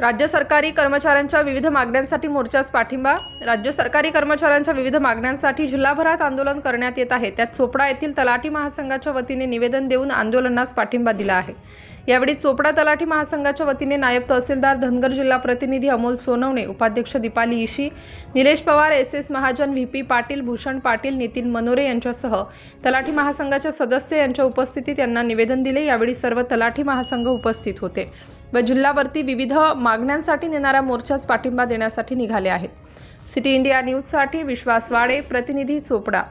राज्य सरकारी कर्मचाऱ्यांच्या विविध मागण्यांसाठी मोर्चास पाठिंबा? राज्य सरकारी कर्मचाऱ्यांच्या विविध मागण्यांसाठी जिल्हाभरात आंदोलन करण्यात येत आहे. त्यात चोपडा येथील तलाठी महासंघाच्या वतीने निवेदन देऊन आंदोलनास पाठिंबा दिला आहे. यावेळी चोपडा तलाठी महासंघाच्या वतीने नायब तहसीलदार धनगर जिल्हा प्रतिनिधी अमोल सोनवणे उपाध्यक्ष Deepali Ishi Nilesh Pawar S S Mahajan V P Patil Bhushan Patil Nitin Manore यांच्यासह तलाठी महासंघाच्या सदस्य यांच्या उपस्थितीत यांना निवेदन दिले. यावेळी सर्व तलाठी महासंघ उपस्थित होते. व जिल्हावरती विविध मागण्यांसाठी नेणाऱ्या मोर्चास पाठिंबा देण्यासाठी निघाले आहेत. सिटी इंडिया न्यूजसाठी विश्वास वाडे प्रतिनिधी चोपडा.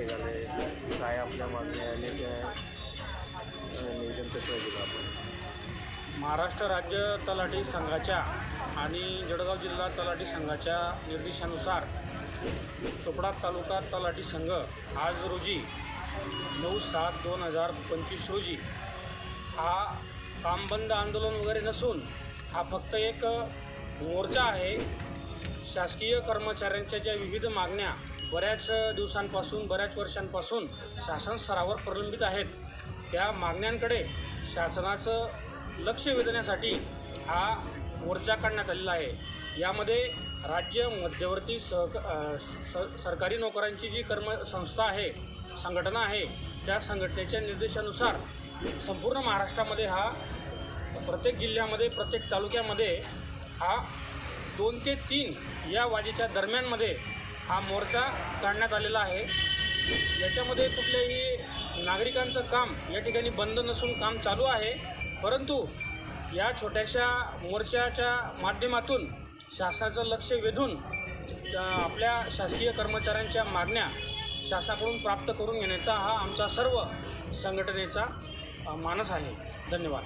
सहभागी झाले काय आपल्या मागण्या आल्या त्या अ, कसं दिलं आपण महाराष्ट्र राज्य तलाठी संघाच्या आणि जळगाव जिल्हा तलाठी संघाच्या निर्देशानुसार चोपडा तालुका तलाठी संघ आज रोजी नऊ सात दोन हजार पंचवीस रोजी हा कामबंद आंदोलन वगैरे नसून हा फक्त एक मोर्चा आहे. शासकीय कर्मचाऱ्यांच्या ज्या विविध मागण्या बऱ्याच दिवसांपासून बऱ्याच वर्षांपासून शासन स्तरावर प्रलंबित आहेत. त्या मागण्यांकडे शासनाचं लक्ष वेधण्यासाठी हा मोर्चा काढण्यात आलेला आहे. यामध्ये राज्य मध्यवर्ती सहक स सरकारी नोकऱ्यांची जी कर्म संस्था आहे संघटना आहे त्या संघटनेच्या निर्देशानुसार संपूर्ण महाराष्ट्रामध्ये हा प्रत्येक जिल्ह्यामध्ये प्रत्येक तालुक्यामध्ये हा दोन ते तीन या वाजेच्या दरम्यानमध्ये हा मोर्चा काढण्यात आलेला आहे. याच्यामध्ये कुठल्याही नागरिकांचं काम या ठिकाणी बंद नसून काम चालू आहे. परंतु या छोट्याशा मोर्चाच्या माध्यमातून शासनाचं लक्ष वेधून आपल्या शासकीय कर्मचाऱ्यांच्या मागण्या शासनाकडून प्राप्त करून घेण्याचा हा आमचा सर्व संघटनेचा मानस आहे. धन्यवाद.